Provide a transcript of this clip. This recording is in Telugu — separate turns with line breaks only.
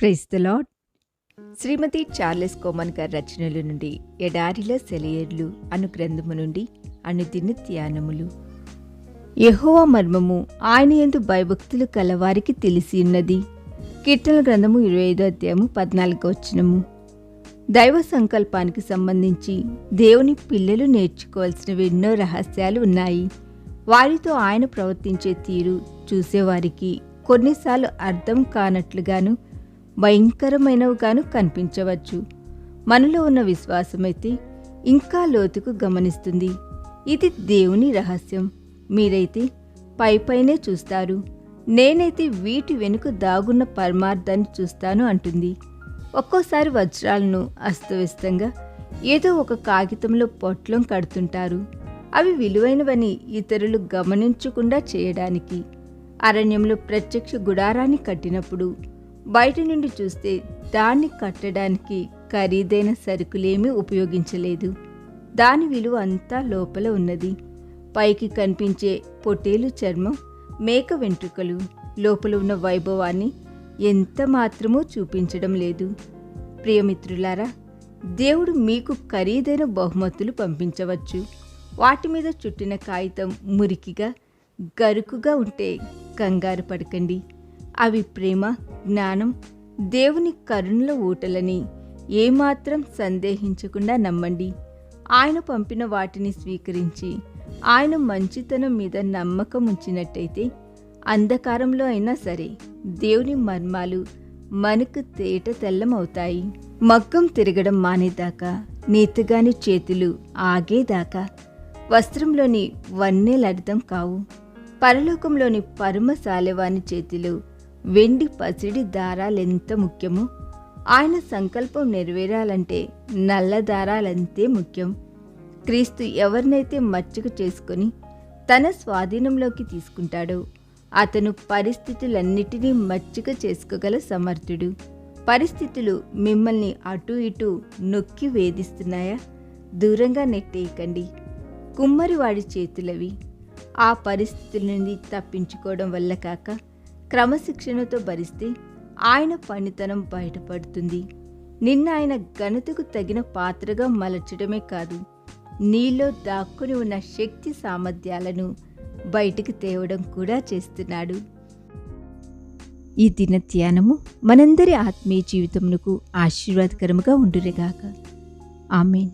Praise the Lord Shrimati Charles Cowman గారి రచనల నుండి ఎడారిలో సెలయర్లు అను గ్రంథము నుండి అనుదిన ధ్యానములు. యహోవ మర్మము ఆయన ఎందు భయభక్తులు కలవారికి తెలిసి ఉన్నది. కీర్తన గ్రంథము ఇరవై ఐదో అధ్యాయము పద్నాలుగో వచ్చినము దైవ సంకల్పానికి సంబంధించి దేవుని పిల్లలు నేర్చుకోవాల్సినవి ఎన్నో రహస్యాలు ఉన్నాయి. వారితో ఆయన ప్రవర్తించే తీరు చూసేవారికి కొన్నిసార్లు అర్థం కానట్లుగాను భయంకరమైనవిగాను కనిపించవచ్చు. మనలో ఉన్న విశ్వాసమైతే ఇంకా లోతుకు గమనిస్తుంది. ఇది దేవుని రహస్యం. మీరైతే పై పైనే చూస్తారు. నేనైతే వీటి వెనుక దాగున్న పరమార్థాన్ని చూస్తాను అంటుంది. ఒక్కోసారి వజ్రాలను అస్తవ్యస్తంగా ఏదో ఒక కాగితంలో పొట్లం కడుతుంటారు. అవి విలువైనవని ఇతరులు గమనించకుండా చేయడానికి. అరణ్యంలో ప్రత్యక్ష గుడారాన్ని కట్టినప్పుడు బయట నుండి చూస్తే దాన్ని కట్టడానికి ఖరీదైన సరుకులేమీ ఉపయోగించలేదు. దాని విలువ అంతా లోపల ఉన్నది. పైకి కనిపించే పొట్టేలు చర్మం మేక వెంట్రుకలు లోపల ఉన్న వైభవాన్ని ఎంత మాత్రమూ చూపించడం లేదు. ప్రియమిత్రులారా దేవుడు మీకు ఖరీదైన బహుమతులు పంపించవచ్చు. వాటి మీద చుట్టిన కాగితం మురికిగా గరుకుగా ఉంటే కంగారు పడకండి. అవి ప్రేమ జ్ఞానం దేవుని కరుణల ఊటలని ఏమాత్రం సందేహించకుండా నమ్మండి. ఆయన పంపిన వాటిని స్వీకరించి ఆయన మంచితనం మీద నమ్మకం ఉంచినట్టయితే అంధకారంలో అయినా సరే దేవుని మర్మాలు మనకు తేట తెల్లమవుతాయి. మగ్గం తిరగడం మానేదాకా నేతగాని చేతులు ఆగేదాకా వస్త్రంలోని వన్నెలర్థం కావు. పరలోకంలోని పరమ సాలెవాని చేతిలో వెండి పసిడి దారాలెంత ముఖ్యమో? ఆయన సంకల్పం నెరవేరాలంటే నల్ల దారాలంతే ముఖ్యం. క్రీస్తు ఎవరినైతే మచ్చిక చేసుకొని తన స్వాధీనంలోకి తీసుకుంటాడో అతను పరిస్థితులన్నిటినీ మచ్చిక చేసుకోగల సమర్థుడు. పరిస్థితులు మిమ్మల్ని అటు ఇటు నొక్కి వేధిస్తున్నాయా? దూరంగా నెట్టేయకండి. కుమ్మరివాడి చేతులవి. ఆ పరిస్థితుల నుండి తప్పించుకోవడం వల్ల కాక క్రమశిక్షణతో భరిస్తే ఆయన పనితనం బయటపడుతుంది. నిన్న ఆయన ఘనతకు తగిన పాత్రగా మలచడమే కాదు నీలో దాక్కుని ఉన్న శక్తి సామర్థ్యాలను బయటికి తేవడం కూడా చేస్తున్నాడు. ఈ దిన ధ్యానము మనందరి ఆత్మీయ జీవితమునకు ఆశీర్వాదకరముగా ఉండురేగాక ఆమెన్.